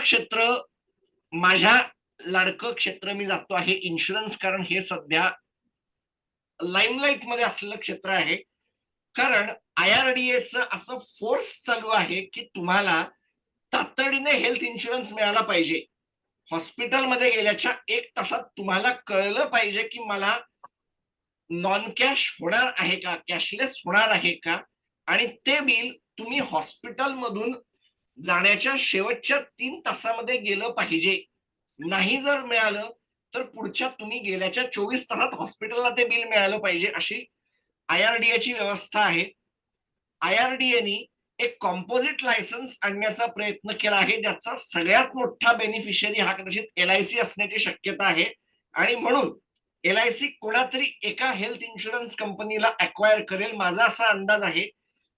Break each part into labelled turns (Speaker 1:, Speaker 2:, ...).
Speaker 1: क्षेत्र माझ्या लाडकं क्षेत्र मी जातो आहे. इन्शुरन्स कारण हे सध्या लाईमलाईटमध्ये असलेलं क्षेत्र आहे. कारण आय आर डी एचं असं फोर्स चालू आहे की तुम्हाला तातडीने हेल्थ इन्शुरन्स मिळाला पाहिजे. हॉस्पिटलमध्ये गेल्याच्या एक तासात तुम्हाला कळलं पाहिजे की मला नॉन कॅश होणार आहे का? कॅशलेस होणार आहे का? आणि ते बिल तुम्ही हॉस्पिटलमधून जाण्याच्या शेवटच्या तीन तासामध्ये गेलं पाहिजे. नाही जर मिळालं तर पुढच्या तुम्ही गेल्याच्या चोवीस तासात हॉस्पिटलला ते बिल मिळालं पाहिजे अशी आय आर डी ची व्यवस्था आहे. आय आर डी एनी एक कॉम्पोजिट लायसन्स आणण्याचा प्रयत्न केला आहे ज्याचा सगळ्यात मोठा बेनिफिशियरी हा कदाचित एल आय सी असण्याची शक्यता आहे. आणि म्हणून एल आय सी कोणातरी एका हेल्थ इन्शुरन्स कंपनीला अक्वायर करेल. माझा असा अंदाज आहे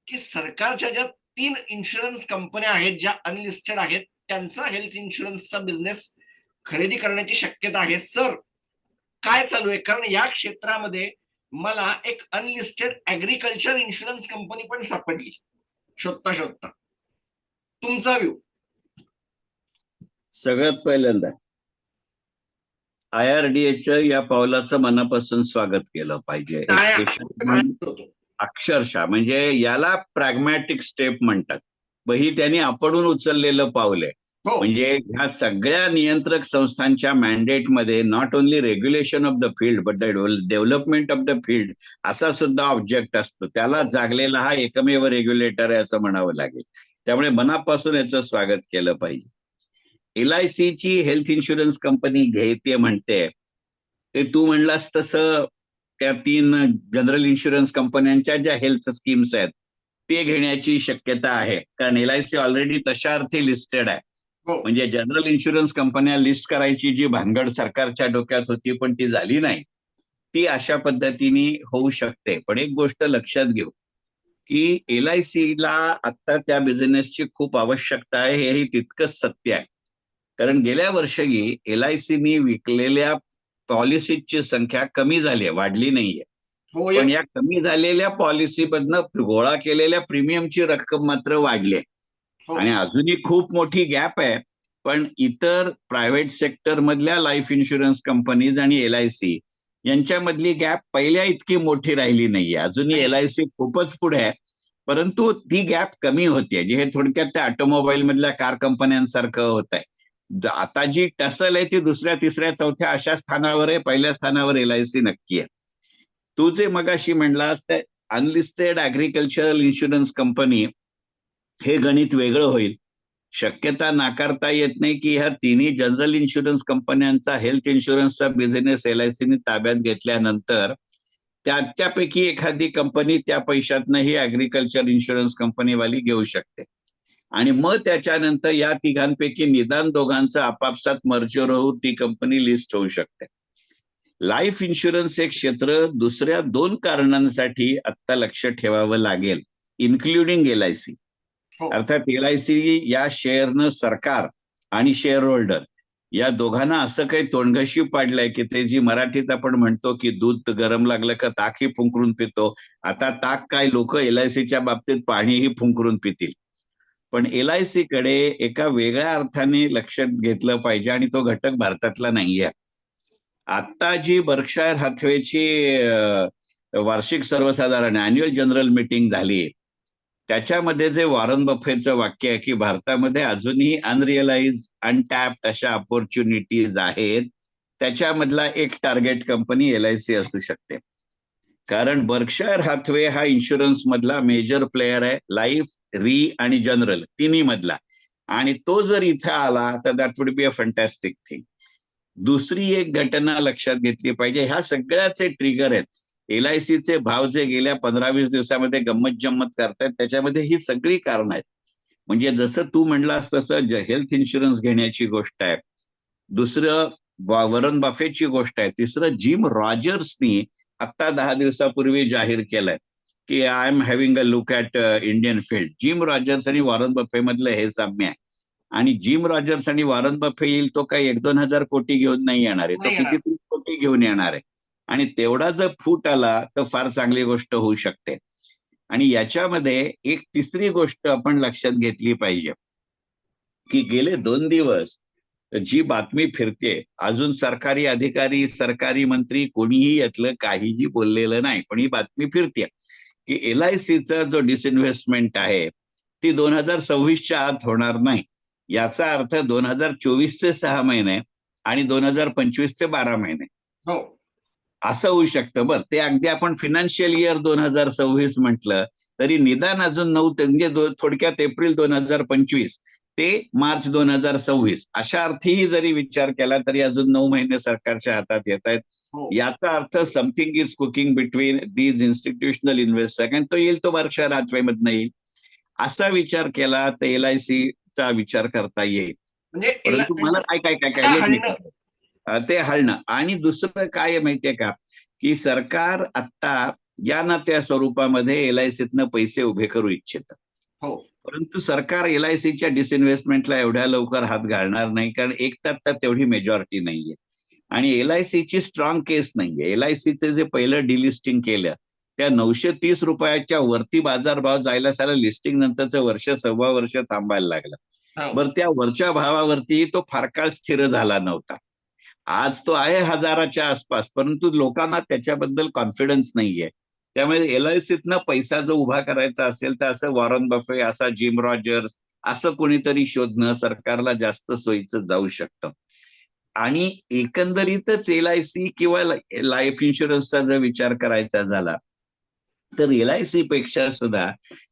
Speaker 1: की सरकारच्या ज्या तीन इन्शुरन्स कंपन्या आहेत ज्या अनलिस्टेड आहेत. त्यांचा हेल्थ इन्शुरन्सचा बिझनेस खरेदी करण्याची शक्यता आहे. सर काय चालू आहे? कारण या क्षेत्रामध्ये मला एक अनलिस्टेड ऍग्रिकल्चर इन्शुरन्स कंपनी पण सापडली. शोधता शोधता. तुमचा व्ह्यू
Speaker 2: सगळ्यात पहिल्यांदा आय आर डी एच्या या पावलाचं मनापासून स्वागत केलं पाहिजे. अक्षरशः म्हणजे याला प्रॅग्मॅटिक स्टेप म्हणतात. व ही त्यांनी आपणून उचललेलं पाऊल आहे.
Speaker 1: हो.
Speaker 2: म्हणजे ह्या सगळ्या नियंत्रक संस्थांच्या मॅन्डेटमध्ये not only regulation of the field but the development of the field असा सुद्धा ऑब्जेक्ट असतो. त्याला जागलेला हा एकमेव रेग्युलेटर आहे असं म्हणावं लागेल. त्यामुळे मनापासून याचं स्वागत केलं पाहिजे. एल आय ची हेल्थ इन्शुरन्स कंपनी घेते म्हणते. ते तू म्हणलास तसं त्या तीन जनरल इन्शुरन्स कंपन्यांच्या ज्या हेल्थ स्कीम्स आहेत ते घेण्याची शक्यता आहे. कारण एल आय सी ऑलरेडी तशा अर्थी लिस्टेड आहे.
Speaker 1: हो.
Speaker 2: म्हणजे जनरल इन्शुरन्स कंपन्या लिस्ट करायची जी भानगड सरकारच्या डोक्यात होती पण ती झाली नाही. ती अशा पद्धतीने होऊ शकते. पण एक गोष्ट लक्षात घेऊ की एल आय ला आता त्या बिझनेसची खूप आवश्यकता आहे. हेही तितकंच सत्य आहे. कारण गेल्या वर्षी एल आय सीनी विकलेल्या पॉलिसीची संख्या कमी झाली आहे वाढली नाहीये.
Speaker 1: हो
Speaker 2: पण
Speaker 1: या-
Speaker 2: कमी झालेल्या पॉलिसीमधनं गोळा केलेल्या प्रीमियमची रक्कम मात्र वाढली आहे.
Speaker 1: हो.
Speaker 2: आणि अजूनही खूप मोठी गॅप आहे पण इतर प्रायव्हेट सेक्टर मधल्या लाईफ इन्शुरन्स कंपनीज आणि एल आय सी यांच्यामधली गॅप पहिल्या इतकी मोठी राहिली नाहीये. अजूनही एल आय सी खूपच पुढे आहे परंतु ती गॅप कमी होतीये. जे हे थोडक्यात त्या ऑटोमोबाईल मधल्या कार कंपन्यांसारखं होत आहे आता जी टसल आहे ती दुसऱ्या तिसऱ्या चौथ्या अशा स्थानावर आहे. पहिल्या स्थानावर एल आय सी नक्की आहे. तू जे मगाशी म्हणलास ते अनलिस्टेड ऍग्रिकल्चरल इन्शुरन्स कंपनी हे गणित वेगळं होईल. शक्यता नाकारता येत नाही की ह्या तिन्ही जनरल इन्शुरन्स कंपन्यांचा हेल्थ इन्शुरन्सचा बिझनेस एल आय सीने ताब्यात घेतल्यानंतर त्याच्यापैकी एखादी कंपनी त्या पैशातनं ही ऍग्रिकल्चर इन्शुरन्स कंपनीवाली घेऊ शकते. आणि मग त्याच्यानंतर या तिघांपैकी निदान दोघांचं आपापसात मर्जर होऊन ती कंपनी लिस्ट होऊ शकते. लाईफ इन्शुरन्स हे क्षेत्र दुसऱ्या दोन कारणांसाठी आत्ता लक्ष ठेवावं लागेल इन्क्लुडिंग एल आय सी अर्थात एल आय सी या शेअरनं सरकार आणि शेअर होल्डर या दोघांना असं काही तोंडघशी पाडलंय की ते जी मराठीत आपण म्हणतो की दूध गरम लागलं का ताकही फुंकरून पितो आता ताक काय लोक एल आय सीच्या बाबतीत पाणीही फुंकरून पितील. पण एल आय सी कडे एका वेगळ्या अर्थाने लक्षात घेतलं पाहिजे आणि तो घटक भारतातला नाहीये. आता जी बर्कशायर हाथवेची वार्षिक सर्वसाधारण अॅन्युअल जनरल मीटिंग झाली त्याच्यामध्ये जे वॉरन बफेचं वाक्य आहे की भारतामध्ये अजूनही अनरिअलाइज अनटॅप्ड अशा अपॉर्च्युनिटीज आहेत त्याच्यामधला एक target company L I C असू शकते. कारण बर्कशायर हाथवे हा इन्शुरन्स मधला मेजर प्लेयर आहे. लाईफ री आणि जनरल तिन्ही मधला. आणि तो जर इथे आला तर that would be a fantastic thing दुसरी एक घटना लक्षात घेतली पाहिजे. ह्या सगळ्याचे ट्रिगर आहेत. एल आय चे भाव जे गेल्या पंधरा वीस दिवसामध्ये गंमत जम्मत करतायत त्याच्यामध्ये ही सगळी कारण आहेत. म्हणजे जसं तू म्हणलास तसं हेल्थ इन्शुरन्स घेण्याची गोष्ट आहे. दुसरं वा- वरन गोष्ट आहे. तिसरं जिम रॉजर्सनी आत्ता दहा दिवसापूर्वी जाहीर केलंय की I am having a look at Indian field Jim Rogers आणि वॉरन बफे मधलं हे साम्य आहे. आणि जिम रॉजर्स आणि वॉरन बफे येईल तो काही एक दोन हजार कोटी घेऊन नाही येणार आहे. तो
Speaker 1: नाही येणार.
Speaker 2: किती कोटी घेऊन येणार आहे. आणि तेवढा जर फूट आला तर फार चांगली गोष्ट होऊ शकते. आणि याच्यामध्ये एक तिसरी गोष्ट आपण लक्षात घेतली पाहिजे. की गेले दोन दिवस जी बातमी फिरते अजून सरकारी अधिकारी सरकारी मंत्री कोणीही यातलं काहीही बोललेलं नाही पण ही बातमी फिरते की एल आय सीचा जो डिसइन्व्हेस्टमेंट आहे ती दोन हजार सव्वीसच्या आत होणार नाही. याचा अर्थ दोन हजार चोवीसचे सहा महिने आणि दोन हजार पंचवीसचे बारा महिने.
Speaker 1: हो.
Speaker 2: असं होऊ शकतं. बरं ते अगदी आपण फिनान्शियल इयर दोन हजार सव्वीस म्हटलं तरी निदान अजून नऊ ते- म्हणजे थोडक्यात एप्रिल दोन हजार पंचवीस ते मार्च दोन हजार सव्वीस. अशा अर्थीही जरी विचार केला तरी अजून नऊ महिने सरकारच्या हातात येत आहेत.
Speaker 1: हो.
Speaker 2: याचा अर्थ something is cooking between these institutional investor आणि तो येईल तो वर्षा राजवेमधनं येईल. असा विचार केला तर एल आय चा विचार करता येईल.
Speaker 1: म्हणजे
Speaker 2: परंतु मला काय काय काय काय ते हलणं. आणि दुसरं काय माहितीये का? की सरकार आता या ना त्या स्वरूपामध्ये एल आय सीतनं पैसे उभे करू इच्छित.
Speaker 1: हो.
Speaker 2: परंतु सरकार एल आय सीच्या डिसइन्व्हेस्टमेंटला एवढ्या लवकर हात घालणार नाही कारण एक तर आता तेवढी मेजॉरिटी नाहीये. आणि एल आय सीची स्ट्रॉंग केस नाहीये. एल आय सीचे जे पहिलं डिलिस्टिंग केलं त्या नऊशे तीस रुपयाच्या वरती बाजारभाव जायला सारा लिस्टिंग नंतरचं वर्ष सव्वा वर्ष थांबायला लागलं.
Speaker 1: हो.
Speaker 2: बरं त्या वरच्या भावावरती तो फार काळ स्थिर झाला नव्हता. आज तो आहे हजाराच्या आसपास परंतु लोकांना त्याच्याबद्दल कॉन्फिडन्स नाहीये. त्यामुळे एल आय सीतनं पैसा जो उभा करायचा असेल तर असं वॉरन बफे असा जिम रॉजर्स असं कोणीतरी शोधणं सरकारला जास्त सोयीचं जाऊ शकतं. आणि एकंदरीतच एल आय सी किंवा लाईफ इन्शुरन्सचा जर विचार करायचा झाला तर एल आय सी पेक्षा सुद्धा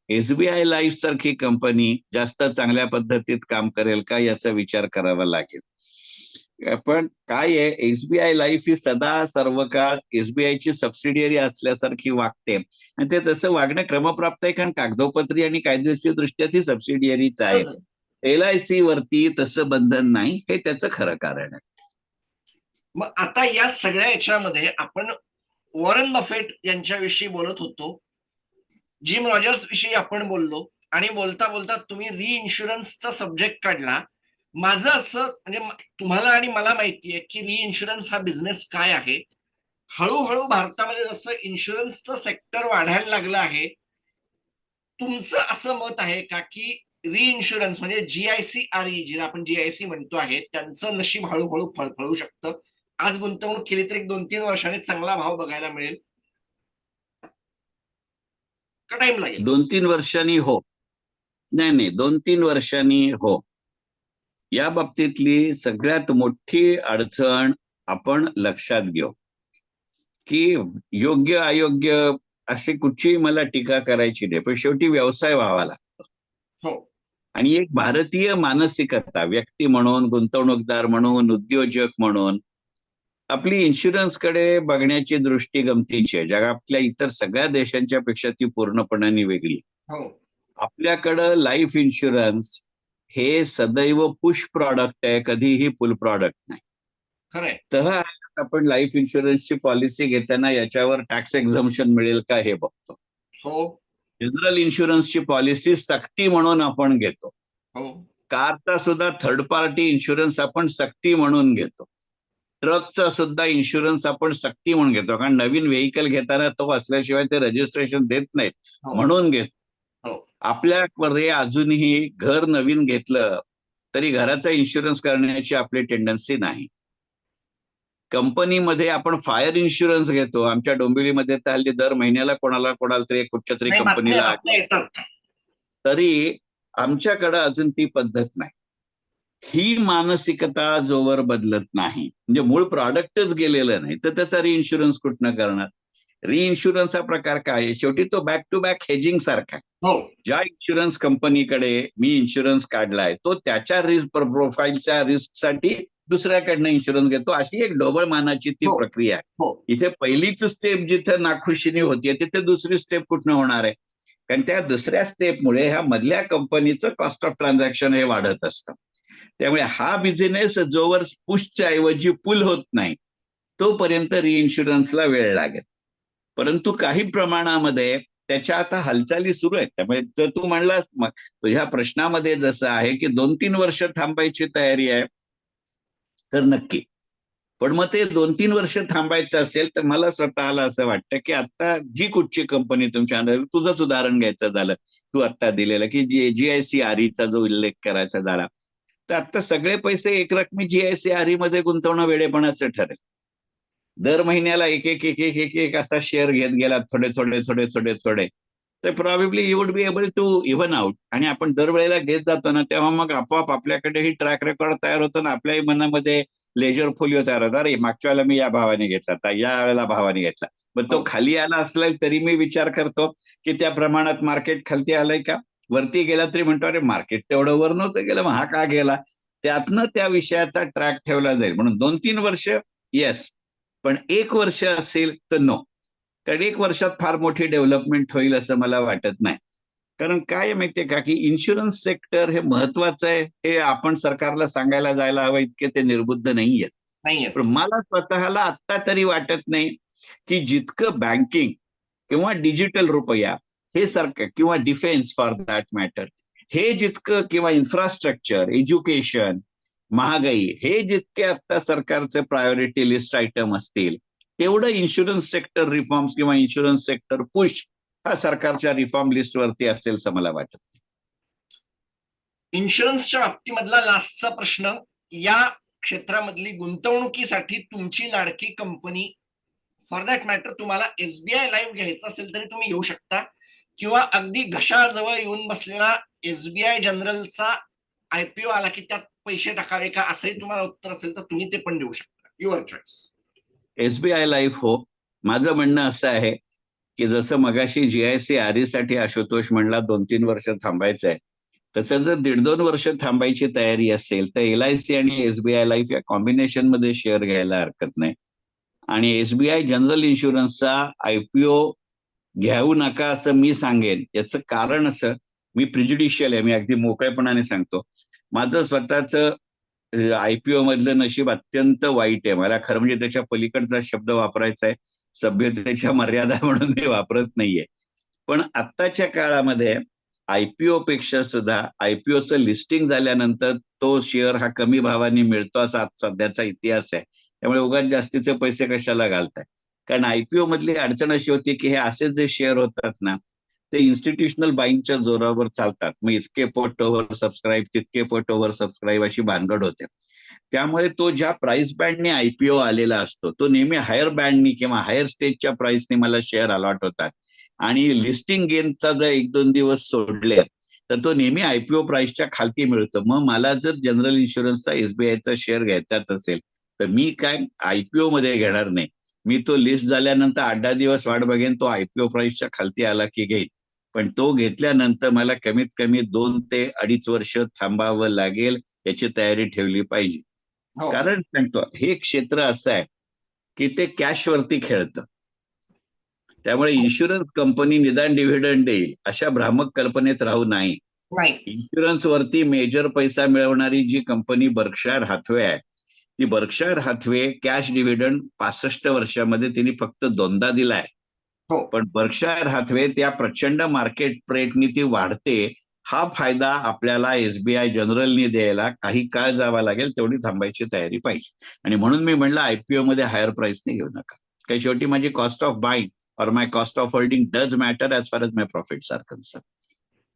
Speaker 2: एसबीआय लाईफ सारखी कंपनी जास्त चांगल्या पद्धतीत काम करेल का याचा विचार करावा लागेल. पण काय आहे एसबीआय लाईफ ही सदा सर्व काळ एसबीआयची सबसिडियरी असल्यासारखी वागते. आणि ते तसं वागणं क्रमप्राप्त आहे कारण कागदोपत्री आणि कायदेशीर दृष्ट्या ती सबसिडियरीच आहे. एल आय सी वरती तसं बंधन नाही हे त्याचं खरं कारण आहे.
Speaker 1: मग आता या सगळ्या याच्यामध्ये आपण वॉरन बफेट यांच्याविषयी बोलत होतो. जिम रॉजर्स विषयी आपण बोललो. आणि बोलता बोलता तुम्ही री इन्शुरन्सचा सब्जेक्ट काढला. माझं असं म्हणजे तुम्हाला आणि मला माहितीये की री इन्शुरन्स हा बिझनेस काय आहे? हळूहळू भारतामध्ये जसं इन्शुरन्सचं सेक्टर वाढायला लागलं आहे तुमचं असं मत आहे का की री इन्शुरन्स म्हणजे सी आर ई जिला आपण सी म्हणतो आहे त्यांचं नशीब हळूहळू फळफळू शकतं. आज गुंतवणूक केली तर एक दोन तीन वर्षांनी चांगला भाव बघायला मिळेल. का टाइम लागेल?
Speaker 2: दोन तीन वर्षांनी हो. नाही नाही दोन तीन वर्षांनी हो. या बाबतीतली सगळ्यात मोठी अडचण आपण लक्षात घेऊ. की योग्य अयोग्य अशी कुठची मला टीका करायची नाही पण शेवटी व्यवसाय व्हावा लागतो.
Speaker 1: हो.
Speaker 2: आणि एक भारतीय मानसिकता व्यक्ती म्हणून गुंतवणूकदार म्हणून उद्योजक म्हणून आपली इन्शुरन्सकडे बघण्याची दृष्टी गमतीची आहे. जगातल्या इतर सगळ्या देशांच्या पेक्षा ती पूर्णपणाने वेगळी.
Speaker 1: हो.
Speaker 2: आपल्याकडं लाईफ इन्शुरन्स हे सदैव पुश प्रॉडक्ट आहे कधीही पुल प्रॉडक्ट नाही.
Speaker 1: खरंय.
Speaker 2: तर आपण लाईफ इन्शुरन्सची पॉलिसी घेताना याच्यावर टॅक्स एक्झम्पन मिळेल का हे बघतो.
Speaker 1: हो.
Speaker 2: जनरल इन्शुरन्सची पॉलिसी सक्ती म्हणून आपण घेतो.
Speaker 1: हो.
Speaker 2: कारचा सुद्धा थर्ड पार्टी इन्शुरन्स आपण सक्ती म्हणून घेतो. ट्रकचा सुद्धा इन्शुरन्स आपण सक्ती म्हणून घेतो. कारण नवीन व्हेकल घेताना तो असल्याशिवाय ते रजिस्ट्रेशन देत नाहीत.
Speaker 1: हो.
Speaker 2: म्हणून घेतो. आपल्याकडे अजूनही घर नवीन घेतलं तरी घराचा इन्शुरन्स करण्याची आपली टेंडन्सी नाही. कंपनीमध्ये आपण फायर इन्शुरन्स घेतो. आमच्या डोंबिवलीमध्ये तर हल्ली दर महिन्याला कोणाला कोणाला तरी कुठच्या तरी कंपनीला तरी आमच्याकडे अजून ती पद्धत नाही. ही मानसिकता जोवर बदलत नाही. म्हणजे मूळ प्रॉडक्टच गेलेलं नाही. तर त्याचा रिइन्शुरन्स कुठनं करणार? रिइन्शुरन्स हा प्रकार काय आहे? शेवटी तो बॅक टू बॅक हेजिंग सारखा आहे.
Speaker 1: हो.
Speaker 2: ज्या इन्शुरन्स कंपनीकडे मी इन्शुरन्स काढलाय तो त्याच्या रिस्क प्रोफाईलच्या रिस्कसाठी दुसऱ्याकडनं इन्शुरन्स घेतो. अशी एक डोबळ मानाची ती
Speaker 1: हो.
Speaker 2: प्रक्रिया आहे.
Speaker 1: हो.
Speaker 2: इथे पहिलीच स्टेप जिथे नाखुशीने होतीये तिथे दुसरी स्टेप कुठनं होणार आहे? कारण त्या दुसऱ्या स्टेपमुळे ह्या मधल्या कंपनीचं कॉस्ट ऑफ ट्रान्झॅक्शन हे वाढत असतं. त्यामुळे हा बिझनेस जोवर पुशच्या ऐवजी पुल होत नाही तोपर्यंत रिइन्शुरन्सला वेळ लागेल. परंतु काही प्रमाणामध्ये त्याच्या आता हालचाली सुरू आहेत. त्यामुळे तर तू म्हणलास मग तुझ्या प्रश्नामध्ये जसं आहे की दोन तीन वर्ष थांबायची तयारी आहे तर नक्की. पण मग ते दोन तीन वर्ष थांबायचं असेल तर मला स्वतःला असं वाटतं की आता जी कुठची कंपनी तुमच्या तुझंच उदाहरण घ्यायचं झालं. तू आता दिलेलं की जी जीआयसी आरीचा जो उल्लेख करायचा झाला. तर आता सगळे पैसे एकरकमी जीआयसी आरी मध्ये गुंतवणं वेडेपणाचं ठरेल. दर महिन्याला एक एक एक एक एक एक असा शेअर घेत गेला थोडे थोडे थोडे थोडे थोडे. तर probably you would be able to even out आणि आपण दरवेळेला घेत जातो ना तेव्हा मग आपोआप आपल्याकडे ही ट्रॅक रेकॉर्ड तयार होतं ना आपल्याही मनामध्ये लेजर फोलिओ तयार होता. अरे मागच्या वेळेला मी या भावाने घेतला आता या वेळेला भावाने घेतला. मग तो
Speaker 1: हो.
Speaker 2: खाली आला असला तरी मी विचार करतो की त्या प्रमाणात मार्केट खालती आलंय का? वरती गेला तरी म्हणतो अरे मार्केट तेवढं वर नव्हतं गेलं मग हा का गेला? त्यातनं त्या विषयाचा ट्रॅक ठेवला जाईल. म्हणून दोन तीन वर्ष येस पण एक वर्ष असेल तर नो कारण एक वर्षात फार मोठी डेव्हलपमेंट होईल असं मला वाटत नाही. कारण काय माहितीये का की इन्शुरन्स सेक्टर हे महत्वाचं आहे हे आपण सरकारला सांगायला जायला हवं इतके ते निर्बुद्ध नाहीयेत.
Speaker 1: नाहीये
Speaker 2: पण मला स्वतःला आत्ता तरी वाटत नाही की जितकं बँकिंग किंवा डिजिटल रुपया हे सरकार किंवा डिफेन्स फॉर दॅट मॅटर हे जितकं किंवा इन्फ्रास्ट्रक्चर एज्युकेशन महागाई. हे जितके आता सरकारचे प्रायोरिटी लिस्ट आयटम असतील तेवढं इन्शुरन्स सेक्टर रिफॉर्म्स किंवा इन्शुरन्स सेक्टर पुश हा सरकारच्या रिफॉर्म लिस्टवरती असेल असं मला वाटत.
Speaker 1: इन्शुरन्सच्या बाबतीमधला लास्टचा प्रश्न या क्षेत्रामधली गुंतवणुकीसाठी तुमची लाडकी कंपनी फॉर दॅट मॅटर तुम्हाला एसबीआय लाईव्ह घ्यायचं असेल तरी तुम्ही येऊ शकता. किंवा अगदी घशाजवळ येऊन बसलेला एसबीआय जनरलचा आयपीओ आला की त्यात पैसे टाकावे का? असंही तुम्हाला उत्तर असेल तर तुम्ही ते पण देऊ शकता. युअर चॉईस
Speaker 2: एसबीआय लाईफ हो. माझं म्हणणं असं आहे की जसं मगाशी जीआयसी आरसाठी आशुतोष म्हणला दोन तीन वर्ष थांबायचं आहे तसं जर दीड दोन वर्ष थांबायची तयारी असेल तर एल आय सी आणि एसबीआय लाईफ या कॉम्बिनेशनमध्ये शेअर घ्यायला हरकत नाही. आणि एसबीआय जनरल इन्शुरन्सचा आयपीओ घेऊ नका असं मी सांगेन. याचं कारण असं मी प्रिज्युडिशियल आहे मी अगदी मोकळेपणाने सांगतो. माझं स्वतःच आयपीओ मधलं नशीब अत्यंत वाईट आहे. मला खरं म्हणजे त्याच्या पलीकडचा शब्द वापरायचा आहे. सभ्यतेच्या मर्यादा म्हणून मी वापरत नाहीये. पण आत्ताच्या काळामध्ये आयपीओ पेक्षा सुद्धा आयपीओचं लिस्टिंग झाल्यानंतर तो शेअर हा कमी भावाने मिळतो असा आज सध्याचा इतिहास आहे. त्यामुळे उगाच जास्तीचे पैसे कशाला घालताय? कारण आयपीओ मधली अडचण अशी होती की हे असे जे शेअर होतात ना ते इन्स्टिट्यूशनल बाईंगच्या जोरावर चालतात. मग इतके पट ओव्हर सबस्क्राईब तितके पट ओव्हर सबस्क्राईब अशी भानगड होते. त्यामुळे तो ज्या प्राइस बँडने आयपीओ आलेला असतो तो नेहमी हायर बँडनी किंवा हायर स्टेजच्या प्राइसने मला शेअर अलॉट होतात. आणि लिस्टिंग गेनचा जर एक दोन दिवस सोडले तर तो नेहमी आयपीओ प्राइसच्या खालती मिळतो. मग मला जर जनरल इन्शुरन्सचा एसबीआयचा शेअर घ्यायचाच असेल तर मी काय आयपीओ मध्ये घेणार नाही. मी तो लिस्ट झाल्यानंतर आठ दहा दिवस वाट बघेन तो आयपीओ प्राइसच्या खालती आला की घेईन. पण तो घेतल्यानंतर मला कमीत कमी दोन ते अडीच वर्ष थांबावं लागेल याची तयारी ठेवली पाहिजे.
Speaker 1: हो.
Speaker 2: कारण सांगतो हे क्षेत्र असं आहे की ते कॅश वरती खेळतं. त्यामुळे इन्शुरन्स कंपनी निदान डिव्हिडंड देईल अशा भ्रामक कल्पनेत राहू नाही. इन्शुरन्स वरती मेजर पैसा मिळवणारी जी कंपनी बर्कशायर हाथवे आहे ती बर्कशायर हाथवे कॅश डिव्हिडंड पासष्ट वर्षामध्ये तिने फक्त दोनदा दिलाय.
Speaker 1: हो.
Speaker 2: पण बर्कशायर हाथवे त्या प्रचंड मार्केट प्रेटनी ती वाढते हा फायदा आपल्याला एसबीआय जनरलनी द्यायला काही काळ जावा लागेल तेवढी थांबायची तयारी पाहिजे. आणि म्हणून मी म्हणलं आयपीओ मध्ये हायर प्राइसने घेऊ नका. काही शेवटी माझी cost of buying or my cost of holding does matter as far as my profits are concern